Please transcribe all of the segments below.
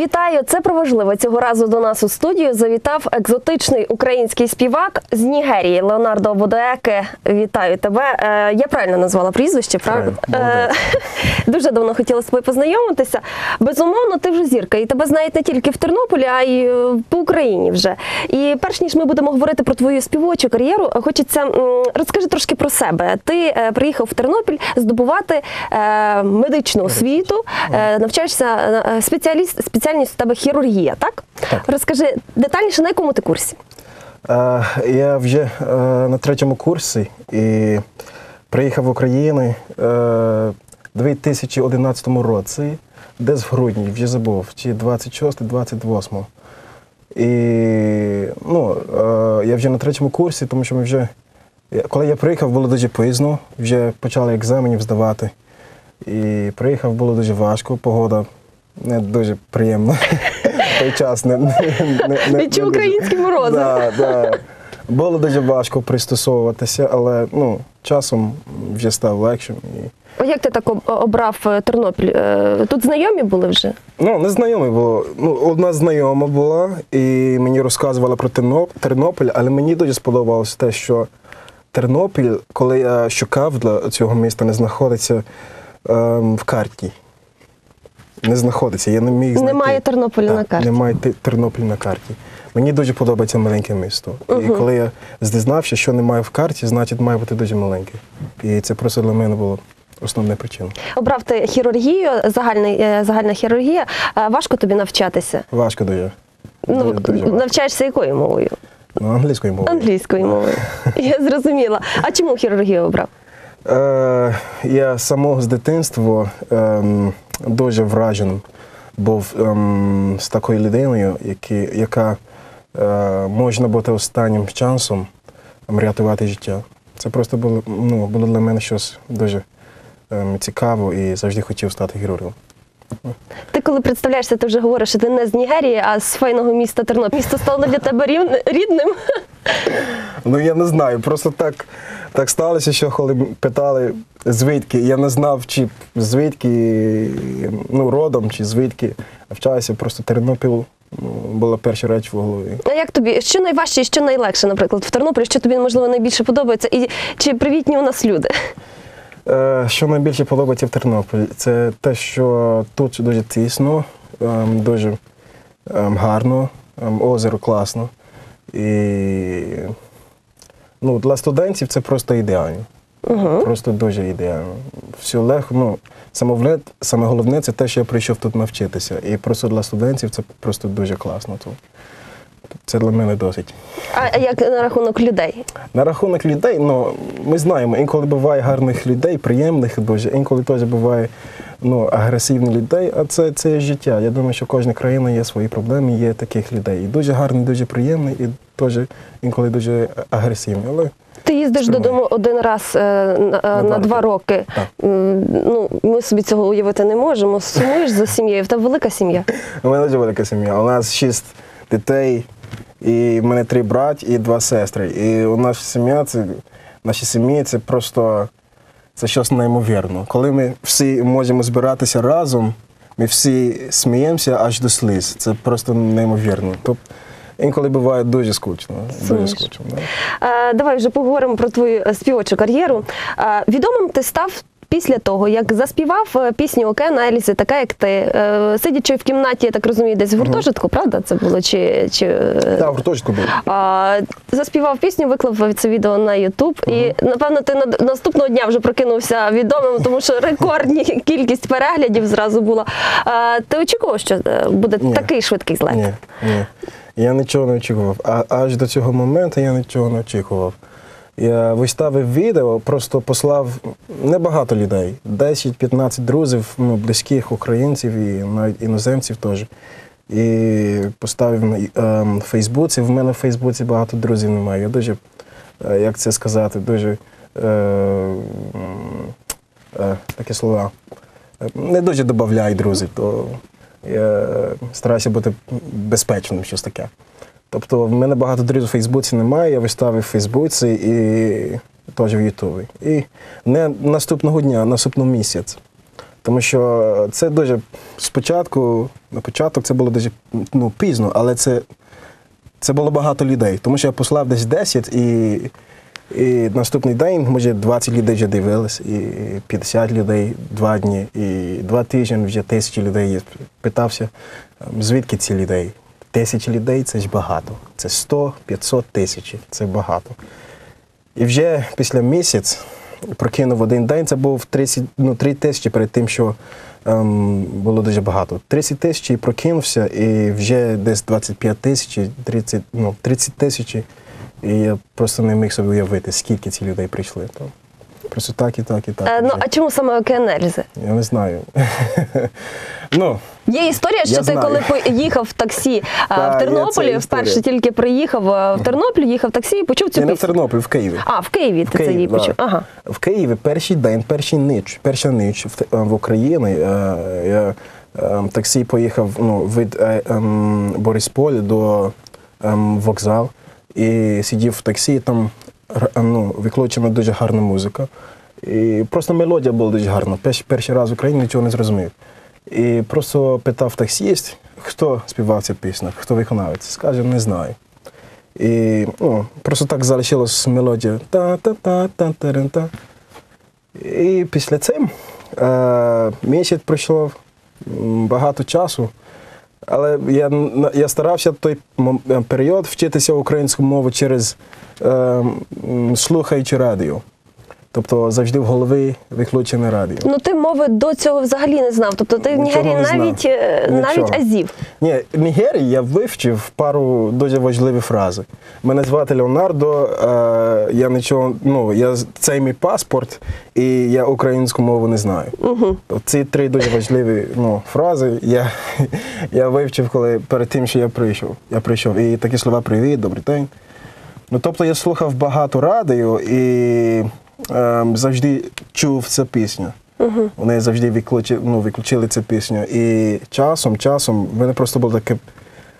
Вітаю! Це про важливе. Цього разу до нас у студію завітав екзотичний український співак з Нігерії Леонардо Бодееке. Вітаю тебе. Е, Я правильно назвала прізвище, правильно? Е, Дуже давно хотіла з тобою познайомитися. Безумовно, ти вже зірка, і тебе знають не тільки в Тернополі, а й е, по Україні вже. І перш ніж ми будемо говорити про твою співочу кар'єру, хочеться розкажи трошки про себе. Ти е, приїхав в Тернопіль здобувати е, медичну освіту, е, навчаєшся е, спеціаліст, спеціальність у тебе хірургія, так? Так. Розкажи детальніше, на якому ти курсі? Е, Я вже е, на третьому курсі і приїхав в Україну е, 2011 році, десь в грудні, вже забув, чи 26-28. І ну, е, я вже на третьому курсі, тому що ми вже, коли я приїхав, було дуже пізно, вже почали екзаменів здавати. І приїхав було дуже важко, погода не дуже приємна. Той час не, не, не, не, Відчув не дуже- українські морози. Да, да. Було дуже важко пристосовуватися, але ну, часом вже став легшим. І... Як ти так обрав е, Тернопіль? Е, Тут знайомі були вже? Ну, незнайомий було. Ну, одна знайома була, і мені розказувала про Тернопіль, але мені дуже сподобалось те, що Тернопіль, коли я шукав для цього міста, не знаходиться ем, в карті. Не знаходиться, я не міг знайти. Немає Тернополя Так, на карті. Немає Те- Тернопіль на карті. Мені дуже подобається маленьке місто. І коли я дізнався, що немає в карті, значить має бути дуже маленьке. І це просто для мене було основна причина. Обрав ти хірургію, загальний, е, загальна хірургія. Е, Важко тобі навчатися? Важко дуже. Ну, Дуже, навчаєшся якою мовою? Ну, англійською мовою. Англійською мовою. Я зрозуміла. А чому хірургію обрав? Е, я самого з дитинства ем, дуже враженим був ем, з такою людиною, які, яка е, можна бути останнім часом рятувати життя. Це просто було, ну, було для мене щось дуже ем, цікаво і завжди хотів стати хірургом. Ти коли представляєшся, ти вже говориш, що ти не з Нігерії, а з файного міста Тернопіль. Місто стало для тебе рівне- рідним. Ну я не знаю, просто так, так сталося, що коли питали звідки, я не знав, чи звідки ну, родом, чи звідки навчаюся, просто Тернопіль ну, була перша реч в голові. А як тобі? Що найважче і що найлегше, наприклад, в Тернополі? Що тобі можливо найбільше подобається? І чи привітні у нас люди? Е, що найбільше подобається в Тернополі, це те, що тут дуже тісно, ем, дуже ем, гарно, ем, озеро класно. І ну, для студентів це просто ідеально. Угу. Просто дуже ідеально. Все легко. Ну, саме, саме головне це те, що я прийшов тут навчитися. І просто для студентів це просто дуже класно тут. Це для мене досить. А як на рахунок людей? На рахунок людей, ну ми знаємо, інколи буває гарних людей, приємних дуже, інколи теж буває ну, агресивних людей, а це, це життя. Я думаю, що кожна країна є свої проблеми, є таких людей. І дуже гарний, дуже приємний, і теж інколи дуже агресивний. Але Ти їздиш Тримаю. додому один раз е, на, на два два роки. Так. Ну, ми собі цього уявити не можемо. Сумуєш за сім'єю, в тебе велика сім'я. у мене дуже велика сім'я. У нас шість дітей, і в мене три брати і два сестри. І у нас сім'я, це наші сім'ї це просто це щось неймовірне. Коли ми всі можемо збиратися разом, ми всі сміємося аж до сліз. Це просто неймовірно. Тобто інколи буває дуже скучно. Дуже скучно. Да. Е, Давай вже поговоримо про твою е, співочу кар'єру. Е, Відомим ти став. Після того, як заспівав е, пісню Океана Еліси, така як ти, Е, сидячи в кімнаті, я так розумію, десь в гуртожитку, правда? Це було чи, чи е, Так, в гуртожитку був. А, заспівав пісню, виклав це відео на Ютуб. І напевно ти наступного дня вже прокинувся відомим, тому що рекордні кількість переглядів зразу була. А, ти очікував, що е, буде Ні. такий швидкий злет? Ні, ні. Я нічого не очікував. А аж до цього моменту я нічого не очікував. Я виставив відео, просто послав небагато людей, 10-15 друзів, ну, близьких українців і навіть іноземців теж. І поставив на ем, Фейсбуці. В мене в Фейсбуці багато друзів немає. Я дуже, е, як це сказати, дуже е, е, такі слова. Е, Не дуже додаю друзів, то я стараюся бути безпечним, щось таке. Тобто в мене багато друзів у Фейсбуці немає, я виставив в Фейсбуці і теж в Ютубі. І не наступного дня, а наступного місяць Тому що це дуже спочатку, на початок це було дуже ну, пізно, але це, це було багато людей. Тому що я послав десь 10 і, і наступний день, може, 20 людей вже дивились, і 50 людей два дні, і два тижні вже тисячі людей. Питався, ем, звідки ці людей? Тисячі людей це ж багато. Це 100, 500 тисяч. Це багато. І вже після місяць прокинув один день, це був 30, ну, 3 тисячі перед тим, що ем, було дуже багато. 30 тисяч і прокинувся, і вже десь 25 тисяч, 30, ну, 30 тисяч. І я просто не міг собі уявити, скільки ці людей прийшли. То просто так і так, і так. Е, ну а чому саме Океанельзи? Я не знаю. ну, Є історія, що Я ти знаю. коли поїхав в таксі Та, в є Тернополі, історія. вперше тільки приїхав а, в Тернопіль, їхав в таксі і почув цю я не в пісню. Тернопіль, в Києві. А, в Києві ти це її да. почув. Ага. В Києві перший день, перший ніч, перша ніч в, Те- в Україні. е, Я е, таксі поїхав ну, від е, ем, Борисполя до ем, вокзалу і сидів в таксі, і там р- ну, виключена дуже гарна музика. І просто мелодія була дуже гарна. Перший, перший раз в Україні нічого не зрозумів. І просто питав таксіст, хто співав цю пісню, хто виконавець. Скаже, не знаю. І ну, просто так залишилась мелодія та-та-та-та-та-та. І після цим е, місяць пройшло багато часу. Але я, я старався той е, період вчитися українську мову через е, слухаючи радіо. Тобто завжди в голові виключене радіо. Ну ти мови до цього взагалі не знав. Тобто ти в Нічого Нігерії навіть е, навіть азів. Ні, в Нігерії я вивчив пару дуже важливі фрази. Мене звати Леонардо, е, я нічого, ну, я, це мій паспорт, і я українську мову не знаю. Угу. Ці три дуже важливі ну, фрази я, я вивчив, коли перед тим, що я прийшов. Я прийшов. І такі слова привіт, добрий день. Ну, тобто я слухав багато радіо і завжди чув цю пісню. Вони завжди виключили, ну, виключили цю пісню. І часом, часом, в мене просто була така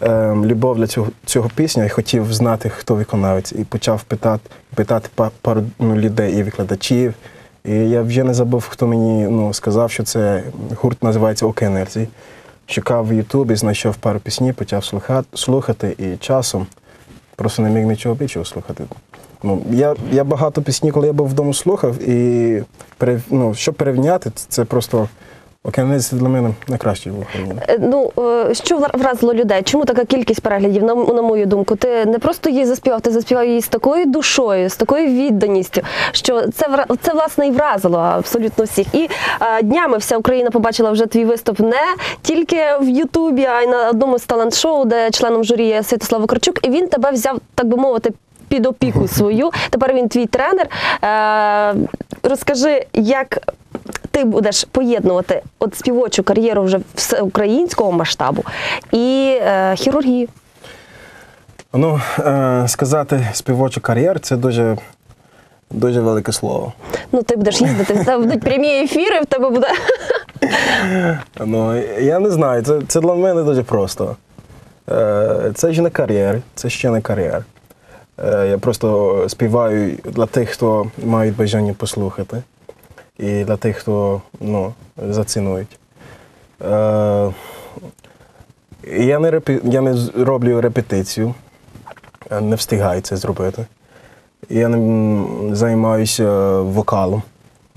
ем, любов для цього, цього пісня, і хотів знати, хто виконавець. І почав питати, питати пару ну, людей і викладачів. І я вже не забув, хто мені ну, сказав, що це гурт називається Окенерзі. Шукав в Ютубі, знайшов пару пісні, почав слухати, слухати і часом просто не міг нічого більшого слухати. Ну, я, я багато пісні, коли я був вдома, слухав, і ну, щоб перевняти, це просто Океанець для мене в Україні. Е, Ну е, що вра- вразило людей? Чому така кількість переглядів? На, на мою думку, ти не просто її заспівав, ти заспівав її з такою душою, з такою відданістю, що це це власне і вразило абсолютно всіх. І е, днями вся Україна побачила вже твій виступ не тільки в Ютубі, а й на одному з талант-шоу, де членом журі є Святослав Вакарчук, і він тебе взяв, так би мовити. Під опіку свою. Тепер він твій тренер. Е, розкажи, як ти будеш поєднувати от співочу кар'єру вже всеукраїнського масштабу і е, хірургію. Ну, е, сказати співочу кар'єр це дуже, дуже велике слово. Ну, ти будеш їздити, в тебе будуть прямі ефіри, в тебе буде. Ну, я не знаю, це, це для мене дуже просто. Це ж не кар'єр, це ще не кар'єр. Е, я просто співаю для тих, хто мають бажання послухати, і для тих, хто ну, зацінують. Е, я, не репі... я не роблю репетицію, не встигаю це зробити. Я не займаюся вокалом.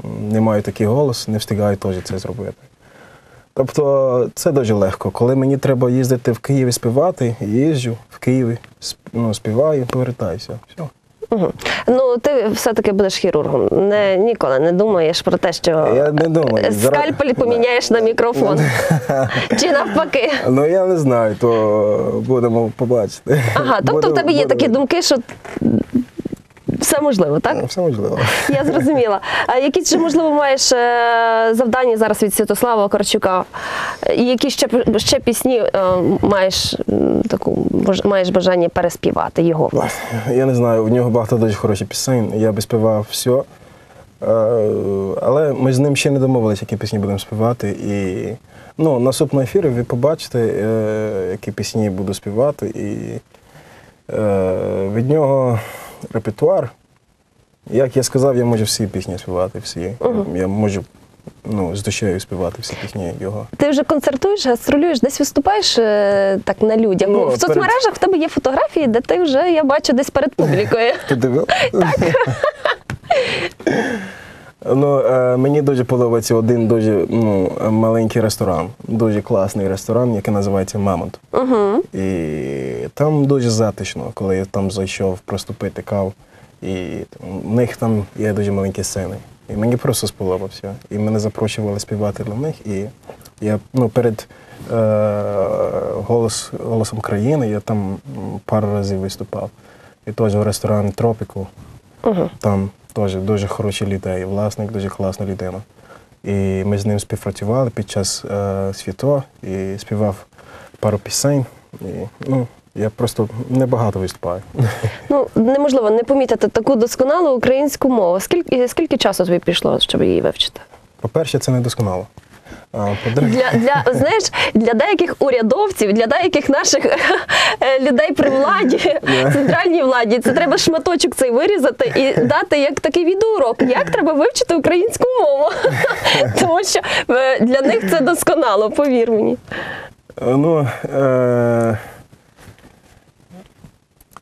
Не маю такий голос, не встигаю теж це зробити. Тобто це дуже легко. Коли мені треба їздити в Києві співати, їжджу в Києві, ну, співаю, повертаюся. Все. Угу. Ну, ти все-таки будеш хірургом. Не, ніколи не думаєш про те, що Я не думаю. Скальпель поміняєш на мікрофон. Чи навпаки. Ну я не знаю, то будемо побачити. Ага, тобто в тебе є будемо- такі думки, що все можливо, так? Все можливо. Я зрозуміла. А які ще, можливо, маєш е, завдання зараз від Святослава Карчука? І які ще, ще пісні е, маєш таку маєш бажання переспівати його? власне? Я не знаю, у нього багато дуже хороших пісень, я би співав все. Але ми з ним ще не домовилися, які пісні будемо співати. І ну, наступного ефірі ви побачите, е, які пісні буду співати. І від нього репертуар. Як я сказав, я можу всі пісні співати, всі. Я можу ну, з душею співати всі пісні його. Ти вже концертуєш, гастролюєш, десь виступаєш е, так на людях. Ну, в перед- соцмережах в тебе є фотографії, де ти вже я бачу десь перед публікою. Ти дивив? Ну, е, мені дуже подобається один дуже ну, маленький ресторан, дуже класний ресторан, який називається Мамонт. Угу. І там дуже затишно, коли я там зайшов просто пити каву. І в них там є дуже маленькі сцени. І мені просто сподобався. І мене запрошували співати для них. І я ну, перед е, голос, голосом країни я там пару разів виступав. І теж в ресторані Тропіку. Угу. Там теж дуже хороші людей, власник дуже класна людина. І ми з ним співпрацювали під час е, світо і співав пару пісень. І, ну, я просто небагато виступаю. Ну неможливо не помітити таку досконалу українську мову. Скільки скільки часу тобі пішло, щоб її вивчити? По-перше, це не досконало. Для, для знаєш, для деяких урядовців, для деяких наших е, людей при владі, центральній владі, це треба шматочок цей вирізати і дати як такий відеоурок, як треба вивчити українську мову. Тому що е, для них це досконало, повір мені. Е, Ну, е,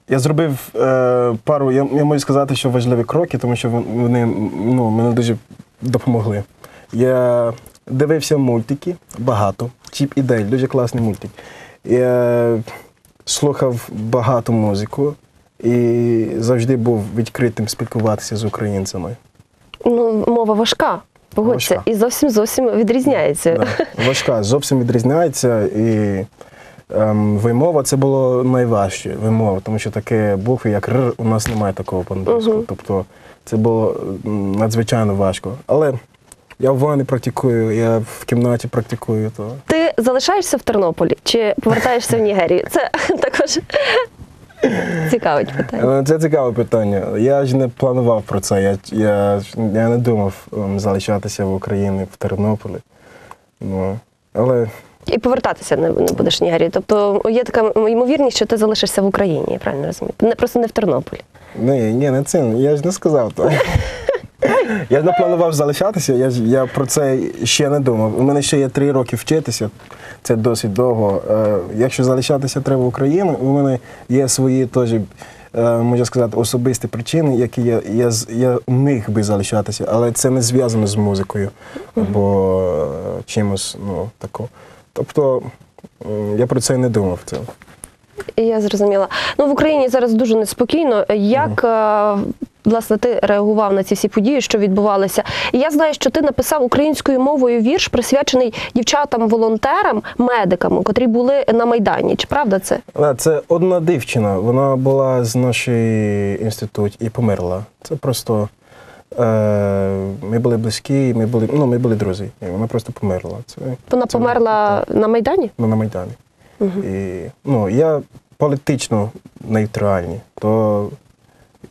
я зробив е, пару, я, я можу сказати, що важливі кроки, тому що вони ну, мене дуже допомогли. Я дивився мультики багато. Чіп і Дейл, дуже класний мультик. Я слухав багато музику і завжди був відкритим спілкуватися з українцями. Ну, мова важка. Погодься, Важка. і зовсім зовсім відрізняється. Да. Важка, зовсім відрізняється. І ем, вимова це було найважче. Вимова, тому що таке букви, як Р, у нас немає такого по-англійську. Мгм. Тобто це було надзвичайно важко. Але я в ванні практикую, я в кімнаті практикую. То... Ти залишаєшся в Тернополі чи повертаєшся в Нігерію? Це також цікавить питання. Е, Це цікаве питання. Я ж не планував про це. Я, я, я не думав ем, залишатися в Україні в Тернополі. Ну, але І повертатися не, не будеш в Нігерію. Тобто є така ймовірність, що ти залишишся в Україні, я правильно розумію. Не просто не в Тернополі. Ні, ні, не це. Я ж не сказав то. Я не планував залишатися, я, я про це ще не думав. У мене ще є три роки вчитися, це досить довго. Е, якщо залишатися треба в Україну, у мене є свої теж, е, можна сказати, особисті причини, які я, я, я міг би залишатися, але це не зв'язано з музикою або чимось ну, такого. Тобто я про це не думав. Це. Я зрозуміла. Ну в Україні зараз дуже неспокійно. Як е, власне ти реагував на ці всі події, що відбувалися? І я знаю, що ти написав українською мовою вірш, присвячений дівчатам-волонтерам, медикам, котрі були на майдані. Чи правда це? Це одна дівчина, вона була з нашої інституту і померла. Це просто е, ми були близькі, ми були, ну, ми були друзі, вона просто померла. Це, Вона це- померла на майдані? ну, на Майдані. І, ну, я політично нейтральний, то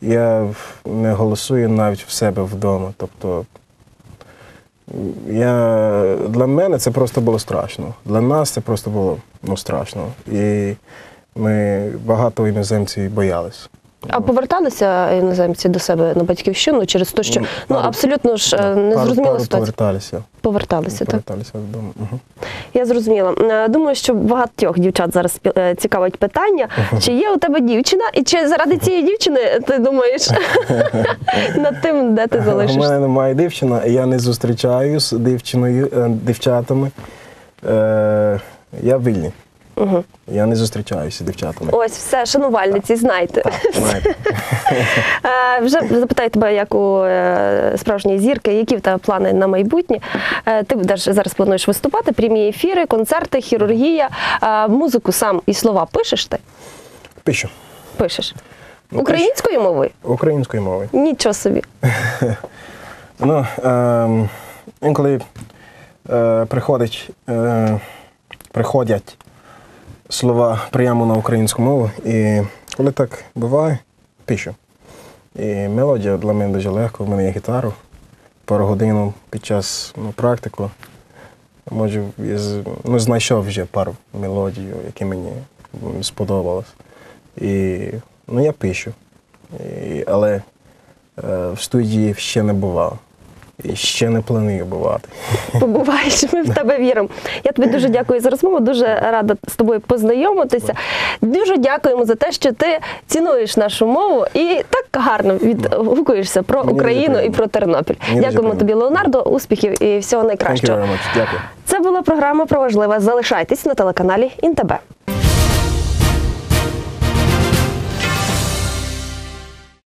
я не голосую навіть в себе вдома. Тобто я, для мене це просто було страшно. Для нас це просто було ну, страшно. І ми багато іноземців боялись. А поверталися іноземці до себе на батьківщину через те, що Ну, ну абсолютно ж е, Пару- незрозуміла ситуація. поверталися. Поверталися, так? поверталися додому. Угу. Я зрозуміла. Е, Думаю, що багатьох дівчат зараз е, цікавить питання, чи є у тебе дівчина, і чи заради цієї дівчини ти думаєш над тим, де ти У мене немає дівчина, я не зустрічаюсь з дівчиною, дівчатами. Я вільний. Угу. Я не зустрічаюся з дівчатами. Ось все, шанувальниці, знайте. Знаєте. Е, Вже запитаю тебе, як у е, справжньої зірки, які в тебе плани на майбутнє. Е, Ти будеш зараз плануєш виступати, прямі ефіри, концерти, хірургія, Е, музику сам і слова пишеш ти? Пишу. Пишеш. Ну, Українською мовою? Українською мовою. Нічого собі. Ну, ем, інколи е, приходить, е, приходять слова прямо на українську мову, і коли так буває, пишу. І мелодія для мене дуже легко, в мене є гітару. Пару годин під час ну, практику. З- ну, знайшов вже пару мелодій, які мені сподобались. І ну, я пишу. І, але е, в студії ще не бував. Ще не планую бувати. Побуваєш, ми в тебе віримо. Я тобі дуже дякую за розмову, дуже рада з тобою познайомитися. Дуже дякуємо за те, що ти цінуєш нашу мову і так гарно відгукуєшся про Мені Україну і про Тернопіль. Мені Дякуємо тобі. Леонардо. Успіхів і всього найкращого. Дякую. Це була програма про важливе. Залишайтесь на телеканалі Інтебе.